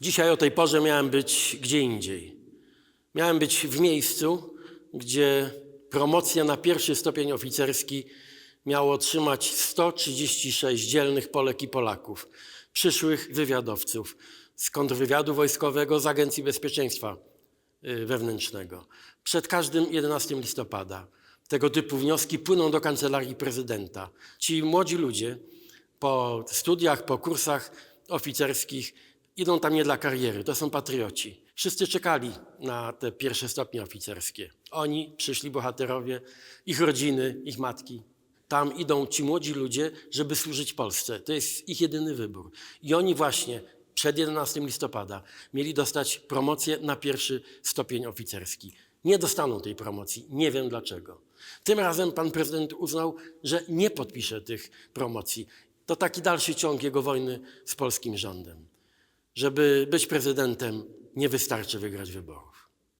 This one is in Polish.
Dzisiaj o tej porze miałem być gdzie indziej. Miałem być w miejscu, gdzie promocję na pierwszy stopień oficerski miało otrzymać 136 dzielnych Polek i Polaków, przyszłych wywiadowców z kontrwywiadu wojskowego, z Agencji Bezpieczeństwa y, Wewnętrznego. Przed każdym 11 listopada tego typu wnioski płyną do kancelarii prezydenta. Ci młodzi ludzie po studiach, po kursach oficerskich idą tam nie dla kariery, to są patrioci. Wszyscy czekali na te pierwsze stopnie oficerskie. Oni, przyszli bohaterowie, ich rodziny, ich matki. Tam idą ci młodzi ludzie, żeby służyć Polsce. To jest ich jedyny wybór. I oni właśnie przed 11 listopada mieli dostać promocję na pierwszy stopień oficerski. Nie dostaną tej promocji. Nie wiem dlaczego. Tym razem pan prezydent uznał, że nie podpisze tych promocji. To taki dalszy ciąg jego wojny z polskim rządem. Żeby być prezydentem, nie wystarczy wygrać wyborów.